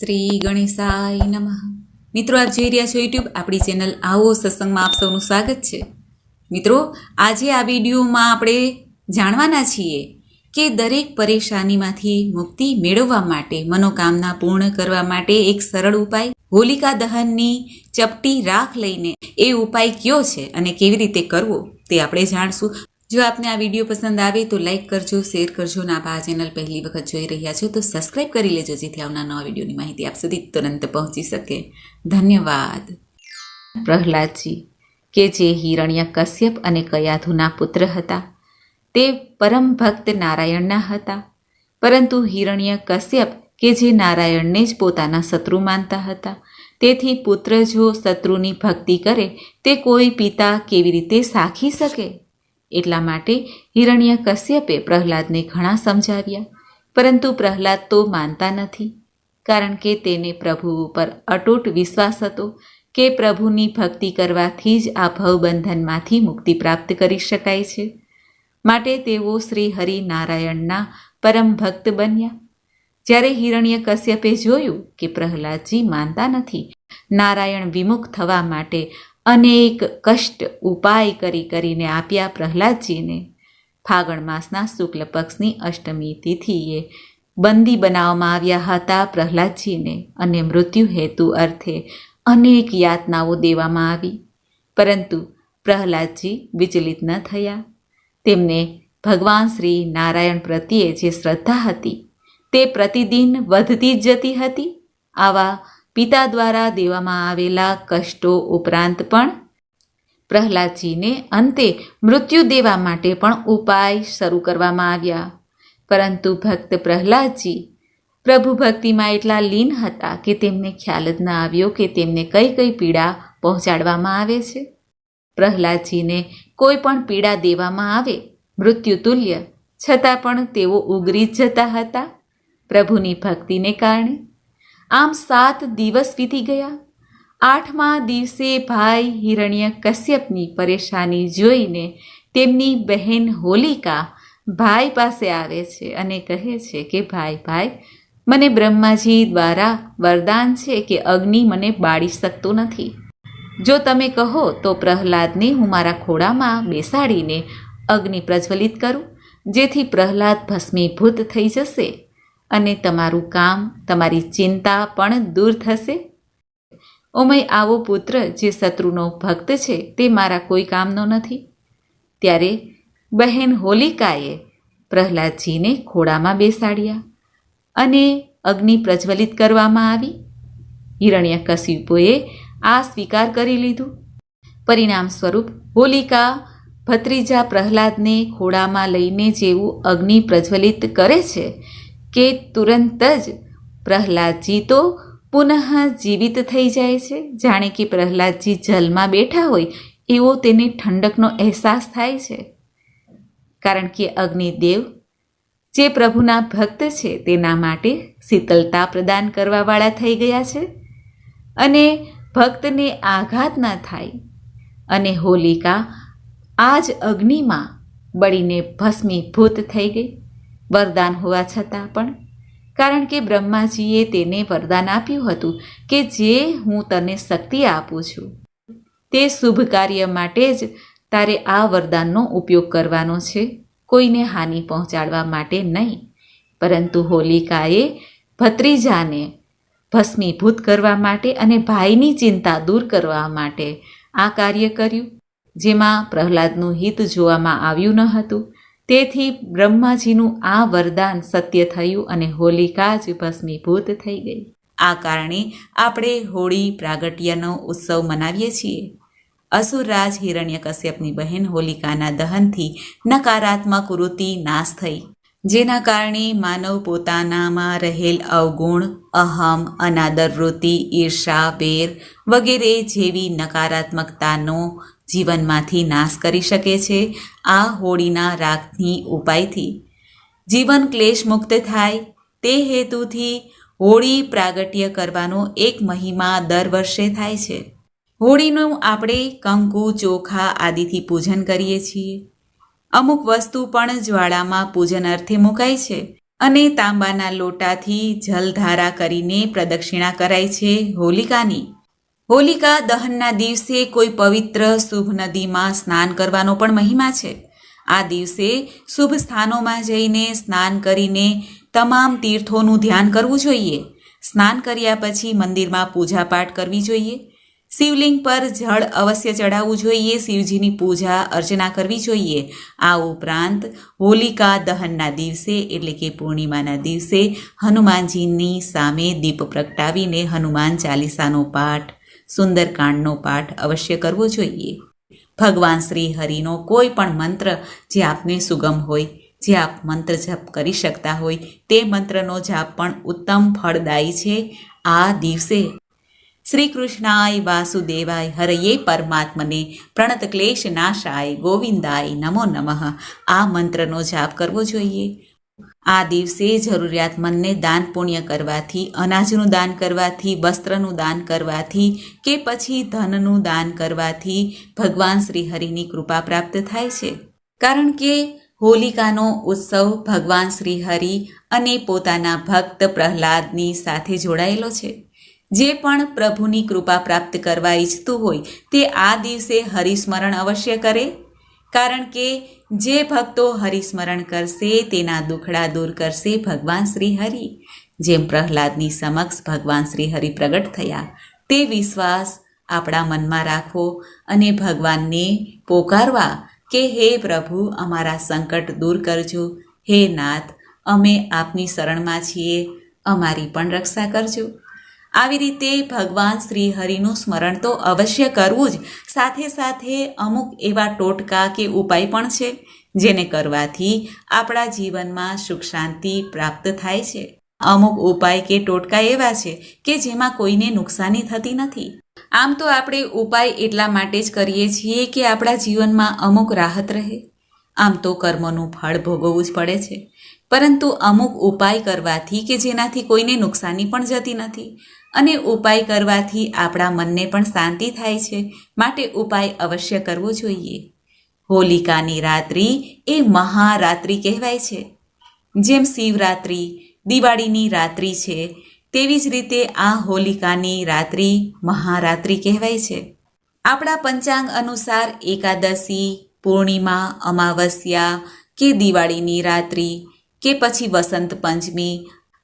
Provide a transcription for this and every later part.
શ્રી ગણેશાય નમઃ. મિત્રો, આપ જોઈ રહ્યા છો યુટ્યુબ આપણી ચેનલ આવો સત્સંગમાં આપ સૌનું સ્વાગત છે. મિત્રો, આજે આ વિડીયોમાં આપણે જાણવાના છીએ કે દરેક પરેશાનીમાંથી મુક્તિ મેળવવા માટે, મનોકામના પૂર્ણ કરવા માટે એક સરળ ઉપાય, હોલિકા દહનની ચપટી રાખ લઈને એ ઉપાય કયો છે અને કેવી રીતે કરવો તે આપણે જાણશું. જો આપને આ વીડિયો પસંદ આવે તો લાઈક કરજો, શેર કરજો અને આપ આ ચેનલ પહેલી વખત જોઈ રહ્યા છો તો સબસ્ક્રાઈબ કરી લેજો જેથી આવનાર નવા વિડીયોની માહિતી આપ સુધી તુરંત પહોંચી શકે. ધન્યવાદ. પ્રહલાદજી કે જે હિરણ્ય કશ્યપ અને કયાધુના પુત્ર હતા, તે પરમ ભક્ત નારાયણના હતા, પરંતુ હિરણ્ય કશ્યપ કે જે નારાયણને જ પોતાના શત્રુ માનતા હતા, તેથી પુત્ર જો શત્રુની ભક્તિ કરે, તે કોઈ પિતા કેવી રીતે સાખી શકે? એટલા માટે હિરણ્ય કશ્યપે પ્રહલાદને ઘણા સમજાવ્યા. પરંતુ પ્રહલાદ તો માનતા નથી, કારણ કે તેને પ્રભુ ઉપર અટૂટ વિશ્વાસ હતો કે પ્રભુની ભક્તિ કરવાથી જ આ ભવબંધનમાંથી મુક્તિ પ્રાપ્ત કરી શકાય છે. માટે તેઓ શ્રી હરિનારાયણના પરમ ભક્ત બન્યા. જ્યારે હિરણ્ય કશ્યપે જોયું કે પ્રહલાદજી માનતા નથી, નારાયણ વિમુખ થવા માટે અનેક કષ્ટ ઉપાય કરી કરીને આપ્યા પ્રહલાદજીને. ફાગણ માસના શુક્લ પક્ષની અષ્ટમી તિથિએ બંદી બનાવવામાં આવ્યા હતા પ્રહલાદજીને અને મૃત્યુ હેતુ અર્થે અનેક યાતનાઓ દેવામાં આવી. પરંતુ પ્રહલાદજી વિચલિત ન થયા. તેમને ભગવાન શ્રી નારાયણ પ્રત્યે જે શ્રદ્ધા હતી તે પ્રતિદિન વધતી જ જતી હતી. આવા પિતા દ્વારા દેવામાં આવેલા કષ્ટો ઉપરાંત પણ પ્રહલાદજીને અંતે મૃત્યુ દેવા માટે પણ ઉપાય શરૂ કરવામાં આવ્યા. પરંતુ ભક્ત પ્રહલાદજી પ્રભુ ભક્તિમાં એટલા લીન હતા કે તેમને ખ્યાલ જ ન આવ્યો કે તેમને કઈ કઈ પીડા પહોંચાડવામાં આવે છે. પ્રહલાદજીને કોઈ પણ પીડા દેવામાં આવે મૃત્યુ તુલ્ય, છતાં પણ તેઓ ઉગરી જતા હતા. પ્રભુની ભક્તિને કારણે આમ સાત દિવસ વીતી ગયા. આઠમા દિવસે ભાઈ હિરણ્ય કશ્યપની પરેશાની જોઈને તેમની બહેન હોલિકા ભાઈ પાસે આવે છે અને કહે છે કે, ભાઈ ભાઈ, મને બ્રહ્માજી દ્વારા વરદાન છે કે અગ્નિ મને બાળી શકતો નથી. જો તમે કહો તો પ્રહલાદને હું મારા ખોળામાં બેસાડીને અગ્નિ પ્રજ્વલિત કરું, જેથી પ્રહલાદ ભસ્મીભૂત થઈ જશે. અને તમારું કામ, તમારી ચિંતા પણ દૂર થશે. ઓમય આવો પુત્ર જે શત્રુનો ભક્ત છે તે મારા કોઈ કામનો નથી. ત્યારે બહેન હોલિકાએ પ્રહલાદજીને ખોળામાં બેસાડ્યા અને અગ્નિ પ્રજ્વલિત કરવામાં આવી. હિરણ્ય કશિપોએ આ સ્વીકાર કરી લીધું. પરિણામ સ્વરૂપ હોલિકા ભત્રીજા પ્રહલાદને ખોળામાં લઈને જેવું અગ્નિ પ્રજ્વલિત કરે છે કે તુરંત જ પ્રહલાદજી તો પુનઃ જીવિત થઈ જાય છે. જાણે કે પ્રહલાદજી જલમાં બેઠા હોય એવો તેને ઠંડકનો અહેસાસ થાય છે. કારણ કે અગ્નિદેવ, જે પ્રભુના ભક્ત છે, તેના માટે શીતલતા પ્રદાન કરવાવાળા થઈ ગયા છે અને ભક્તને આઘાત ન થાય. અને હોલિકા આ જ અગ્નિમાં બળીને ભસ્મીભૂત થઈ ગઈ. વરદાન હોવા છતાં પણ. કારણ કે બ્રહ્માજીએ તેને વરદાન આપ્યું હતું કે જે હું તને શક્તિ આપું છું. તે શુભ કાર્ય માટે જ તારે આ વરદાનનો ઉપયોગ કરવાનો છે, કોઈને હાનિ પહોંચાડવા માટે નહીં. પરંતુ હોલિકાએ ભત્રીજાને ભસ્મીભૂત કરવા માટે અને ભાઈની ચિંતા દૂર કરવા માટે આ કાર્ય કર્યું, જેમાં પ્રહલાદનું હિત જોવામાં આવ્યું ન હતું. તેથી બ્રહ્માજીનું આ વરદાન સત્ય થયું અને હોલિકા જ ભસ્મીભૂત થઈ ગઈ. આ કારણે આપણે હોળી પ્રાગટ્યનો ઉત્સવ મનાવીએ છીએ. અસુરરાજ હિરણ્યકશ્યપની બહેન હોલિકાના દહનથી નકારાત્મક વૃત્તિ નાશ થઈ. જેના કારણે માનવ પોતાનામાં રહેલ અવગુણ, અહમ, અનાદર વૃત્તિ, ઈર્ષા, વેર વગેરે જેવી નકારાત્મકતાનો જીવનમાંથી નાશ કરી શકે છે આ હોળીના રાગની ઉપાયથી. જીવન ક્લેશ મુક્ત થાય તે હેતુથી હોળી પ્રાગટ્ય કરવાનો એક મહિમા દર વર્ષે થાય છે. હોળીનું આપણે કંકુ, ચોખા આદિથી પૂજન કરીએ છીએ. અમુક વસ્તુ પણ જ્વાળામાં પૂજન અર્થે મુકાય છે અને તાંબાના લોટાથી જલધારા કરીને પ્રદક્ષિણા કરાય છે હોલિકાની. હોલિકા દહનના દિવસે કોઈ પવિત્ર શુભ નદીમાં સ્નાન કરવાનો પણ મહિમા છે. આ દિવસે શુભ સ્થાનોમાં જઈને સ્નાન કરીને તમામ તીર્થોનું ધ્યાન કરવું જોઈએ. સ્નાન કર્યા પછી મંદિરમાં પૂજાપાઠ કરવી જોઈએ. શિવલિંગ પર જળ અવશ્ય ચડાવવું જોઈએ. શિવજીની પૂજા, અર્ચના કરવી જોઈએ. આ ઉપરાંત હોલિકા દહનના દિવસે એટલે કે પૂર્ણિમાના દિવસે હનુમાનજીની સામે દીપ પ્રગટાવીને હનુમાન ચાલીસાનો પાઠ સુંદરકાંડનો પાઠ અવશ્ય કરવો જોઈએ. ભગવાન શ્રી હરિનો કોઈ પણ મંત્ર જે આપને સુગમ હોય, જે આપ મંત્ર જપ કરી શકતા હોય, તે મંત્રનો જાપ પણ ઉત્તમ ફળદાયી છે આ દિવસે. શ્રી કૃષ્ણાય વાસુદેવાય હરયે પરમાત્મને, પ્રણત ક્લેશ નાશાય ગોવિંદાય નમો નમઃ. આ મંત્રનો જાપ કરવો જોઈએ. આ દિવસે જરૂરિયાતમંદને દાન પુણ્ય કરવાથી, અનાજનું દાન કરવાથી, વસ્ત્રનું દાન કરવાથી કે પછી ધનનું દાન કરવાથી ભગવાન શ્રી હરિની કૃપા પ્રાપ્ત થાય છે. કારણ કે હોલિકાનો ઉત્સવ ભગવાન શ્રી હરિ અને પોતાના ભક્ત પ્રહલાદની સાથે જોડાયેલો છે. જે પણ પ્રભુની કૃપા પ્રાપ્ત કરવા ઈચ્છતું હોય તે આ દિવસે હરિસ્મરણ અવશ્ય કરે. કારણ કે જે ભક્તો હરિસ્મરણ કરશે, તેના દુખડા દૂર કરશે ભગવાન શ્રી હરિ. જેમ પ્રહલાદની સમક્ષ ભગવાન શ્રી હરિ પ્રગટ થયા, તે વિશ્વાસ આપણા મનમાં રાખવો અને ભગવાનને પોકારવા કે હે પ્રભુ, અમારા સંકટ દૂર કરજો. હે નાથ, અમે આપની શરણમાં છીએ, અમારી પણ રક્ષા કરજો. આવી રીતે ભગવાન શ્રી હરિનું સ્મરણ તો અવશ્ય કરવું જ. સાથે સાથે અમુક એવા ટોટકા કે ઉપાય પણ છે, જેને કરવાથી આપણા જીવનમાં સુખ શાંતિ પ્રાપ્ત થાય છે. અમુક ઉપાય કે ટોટકા એવા છે કે જેમાં કોઈને નુકસાની થતી નથી. આમ તો આપણે ઉપાય એટલા માટે જ કરીએ છીએ કે આપણા જીવનમાં અમુક રાહત રહે. આમ તો કર્મનું ફળ ભોગવવું જ પડે છે. પરંતુ અમુક ઉપાય કરવાથી કે જેનાથી કોઈને નુકસાની પણ જતી નથી અને ઉપાય કરવાથી આપણા મનને પણ શાંતિ થાય છે માટે ઉપાય અવશ્ય કરવો જોઈએ. હોલિકાની રાત્રિ એ મહારાત્રિ કહેવાય છે. જેમ શિવરાત્રિ, દિવાળીની રાત્રિ છે, તેવી જ રીતે આ હોલિકાની રાત્રિ મહારાત્રિ કહેવાય છે. આપણા પંચાંગ અનુસાર એકાદશી પૂર્ણિમા, અમાવસ્યા કે દિવાળીની રાત્રિ કે પછી વસંત પંચમી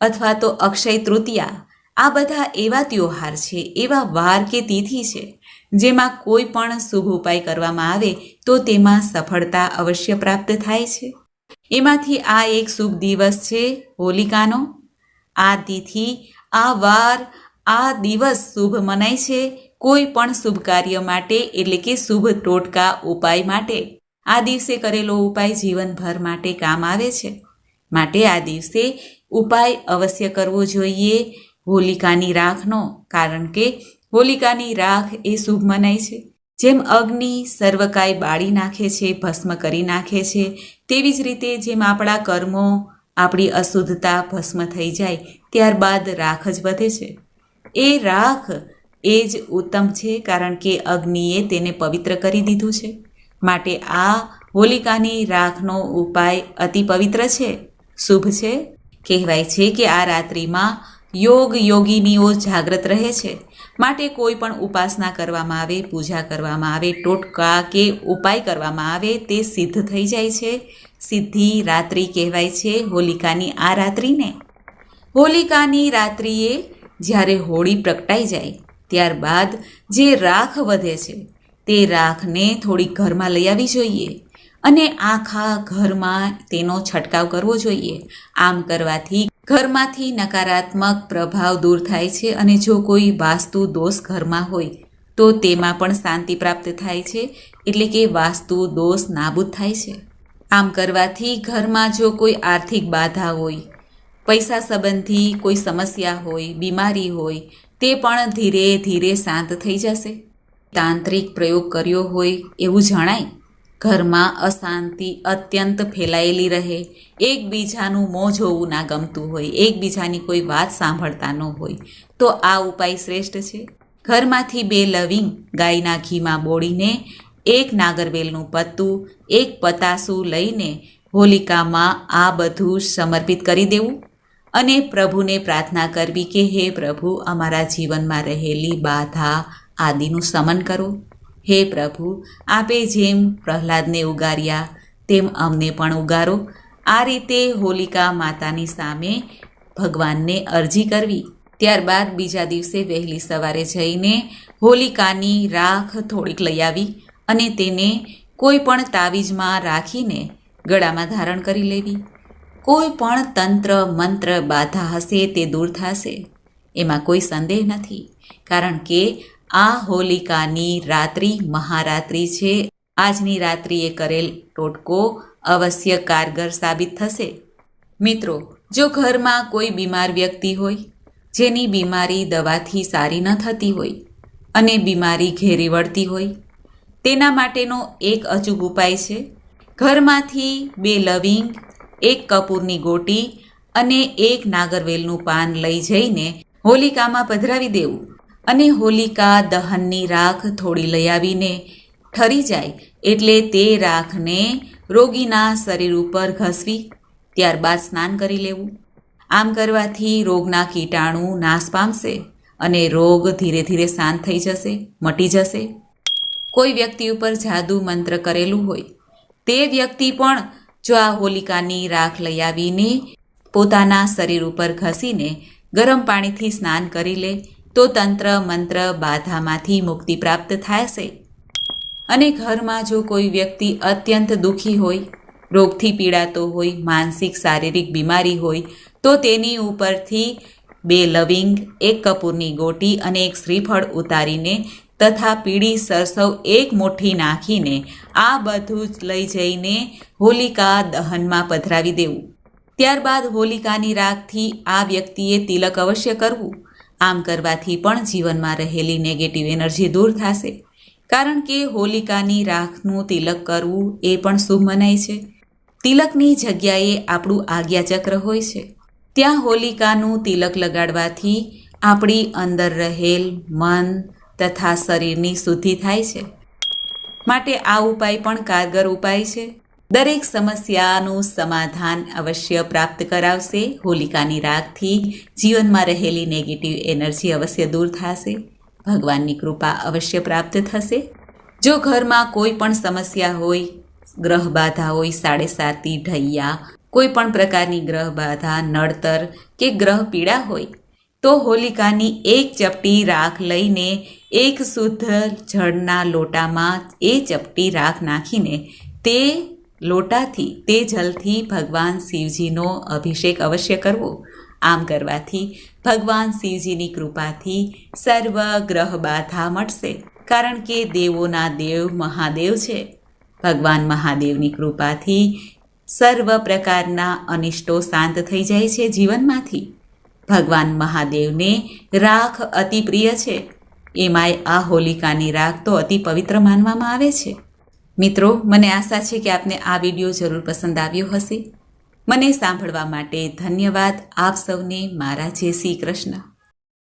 અથવા તો અક્ષય તૃતીયા, આ બધા એવા ત્યોહાર છે, એવા વાર કે તિથિ છે, જેમાં કોઈ પણ શુભ ઉપાય કરવામાં આવે તો તેમાં સફળતા અવશ્ય પ્રાપ્ત થાય છે. એમાંથી આ એક શુભ દિવસ છે હોલિકાનો. આ તિથિ, આ વાર, આ દિવસ શુભ મનાય છે કોઈ પણ શુભ કાર્ય માટે, એટલે કે શુભ ટોટકા ઉપાય માટે, આ દિવસે કરેલો ઉપાય જીવનભર માટે કામ આવે છે. માટે આ દિવસે ઉપાય અવશ્ય કરવો જોઈએ હોલિકાની રાખનો, કારણ કે હોલિકાની રાખ એ શુભ મનાય છે. જેમ અગ્નિ સર્વકાય બાળી નાખે છે, ભસ્મ કરી નાખે છે, તેવી જ રીતે જેમ આપણા કર્મો, આપણી અશુદ્ધતા ભસ્મ થઈ જાય, ત્યારબાદ રાખ જ વધે છે. એ રાખ એ જ ઉત્તમ છે કારણ કે અગ્નિએ તેને પવિત્ર કરી દીધું છે. માટે આ હોલિકાની રાખનો ઉપાય અતિ પવિત્ર છે. શુભ છે. કહેવાય છે કે આ રાત્રિમાં યોગ યોગીનીઓ જાગ્રત રહે છે. માટે કોઈ પણ ઉપાસના કરવામાં આવે, પૂજા કરવામાં આવે, ટોટકા કે ઉપાય કરવામાં આવે તે સિદ્ધ થઈ જાય છે. સિદ્ધિ રાત્રિ કહેવાય છે હોલિકાની આ રાત્રિને. હોલિકાની રાત્રિએ જ્યારે હોળી પ્રગટાઈ જાય ત્યારબાદ જે રાખ વધે છે, તે રાખને થોડીક ઘરમાં લઈ આવવી જોઈએ અને આખા ઘરમાં તેનો છંટકાવ કરવો જોઈએ. આમ કરવાથી ઘરમાંથી નકારાત્મક પ્રભાવ દૂર થાય છે અને જો કોઈ વાસ્તુ દોષ ઘરમાં હોય, તો તેમાં પણ શાંતિ પ્રાપ્ત થાય છે, એટલે કે વાસ્તુ દોષ નાબૂદ થાય છે. આમ કરવાથી ઘરમાં જો કોઈ આર્થિક બાધા હોય, પૈસા સંબંધી કોઈ સમસ્યા હોય, બીમારી હોય તે પણ ધીરે ધીરે શાંત થઈ જશે. તાંત્રિક પ્રયોગ કર્યો હોય એવું જણાય, ઘરમાં અશાંતિ અત્યંત ફેલાયેલી રહે. એકબીજાનું મોં જોવું ના ગમતું હોય, એકબીજાની કોઈ વાત સાંભળતા ન હોય. તો આ ઉપાય શ્રેષ્ઠ છે. ઘરમાંથી બે લવિંગ ગાયના ઘીમાં બોળીને એક નાગરવેલનું પત્તું, એક પતાસું લઈને હોલિકામાં આ બધું સમર્પિત કરી દેવું. અને પ્રભુને પ્રાર્થના કરવી કે, હે પ્રભુ, અમારા જીવનમાં રહેલી બાધા આદિનું સમન કરો. હે પ્રભુ, આપે જેમ પ્રહલાદને ઉગાર્યા, તેમ અમને પણ ઉગારો. આ રીતે હોલિકા માતાની સામે ભગવાનને અરજી કરવી. ત્યારબાદ બીજા દિવસે વહેલી સવારે જઈને હોલિકાની રાખ થોડીક લઈ આવી અને તેને કોઈ પણ તાવીજમાં રાખીને ગળામાં ધારણ કરી લેવી. કોઈ પણ તંત્ર, મંત્ર બાધા હશે તે દૂર થશે. એમાં કોઈ સંદેહ નથી. કારણ કે આ હોલિકાની રાત્રિ મહારાત્રિ છે. આજની રાત્રિએ કરેલ ટોટકો અવશ્ય કારગર સાબિત થશે. મિત્રો, જો ઘરમાં કોઈ બીમાર વ્યક્તિ હોય, જેની બીમારી દવાથી સારી ન થતી હોય અને બીમારી ઘેરી વળતી હોય, તેના માટેનો એક અચૂક ઉપાય છે. ઘરમાંથી બે લવિંગ એક કપૂરની ગોટી અને એક નાગરવેલનું પાન લઈ જઈને હોલિકામાં પધરાવી દેવું અને હોલિકા દહનની રાખ થોડી લઈ આવીને ઠરી જાય એટલે તે રાખને રોગીના શરીર ઉપર ઘસવી ત્યારબાદ સ્નાન કરી લેવું. આમ કરવાથી રોગના કીટાણુ નાશ પામશે અને રોગ ધીરે ધીરે શાંત થઈ જશે, મટી જશે. કોઈ વ્યક્તિ ઉપર જાદુ મંત્ર કરેલું હોય, તે વ્યક્તિ પણ જો આ હોલિકાની રાખ લઈ આવીને પોતાના શરીર ઉપર ઘસીને ગરમ પાણીથી સ્નાન કરી લે, તો તંત્ર મંત્ર બાધામાંથી મુક્તિ પ્રાપ્ત થશે અને ઘરમાં જો કોઈ વ્યક્તિ અત્યંત દુઃખી હોય, રોગથી પીડાતો હોય, માનસિક શારીરિક બીમારી હોય, તો તેની ઉપરથી બે લવિંગ, એક કપૂરની ગોટી અને એક શ્રીફળ ઉતારીને તથા પીળી સરસવ એક મુઠ્ઠી નાખીને આ બધું જ લઈ જઈને હોલિકા દહનમાં પધરાવી દેવું. ત્યારબાદ હોલિકાની રાખથી આ વ્યક્તિએ તિલક અવશ્ય કરવું. આમ કરવાથી પણ જીવનમાં રહેલી નેગેટિવ એનર્જી દૂર થશે. કારણ કે હોલિકાની રાખનું તિલક કરવું એ પણ શુભ મનાય છે. તિલકની જગ્યાએ આપણું આજ્ઞાચક્ર હોય છે. ત્યાં હોલિકાનું તિલક લગાડવાથી આપણી અંદર રહેલ મન તથા શરીરની શુદ્ધિ થાય છે. માટે આ ઉપાય પણ કારગર ઉપાય છે. દરેક સમસ્યાનું સમાધાન અવશ્ય પ્રાપ્ત કરાવશે. હોલિકાની રાગથી જીવનમાં રહેલી નેગેટિવ એનર્જી અવશ્ય દૂર થશે. ભગવાનની કૃપા અવશ્ય પ્રાપ્ત થશે. જો ઘરમાં કોઈ પણ સમસ્યા હોય, ગ્રહ બાધા હોય સાડે સાતી ઢૈયા, કોઈ પણ પ્રકારની ગ્રહ બાધા નડતર કે ગ્રહ પીડા હોય તો હોલિકાની એક ચપટી રાખ લઈને એક શુદ્ધ જળના લોટામાં એ ચપટી રાખ નાખીને તે લોટાથી, તે જલથી ભગવાન શિવજીનો અભિષેક અવશ્ય કરવો. આમ કરવાથી ભગવાન શિવજીની કૃપાથી સર્વ ગ્રહ બાધા મળશે કારણ કે દેવોના દેવ મહાદેવ છે. ભગવાન મહાદેવની કૃપાથી સર્વ પ્રકારના અનિષ્ટો શાંત થઈ જાય છે જીવનમાંથી. ભગવાન મહાદેવને રાખ અતિ પ્રિય છે. એમાંય આ હોલિકાની રાખ તો અતિ પવિત્ર માનવામાં આવે છે. મિત્રો, મને આશા છે કે આપને આ વીડિયો જરૂર પસંદ આવ્યો હશે. મને સાંભળવા માટે ધન્યવાદ. આપ સૌને મારા જય શ્રી કૃષ્ણ.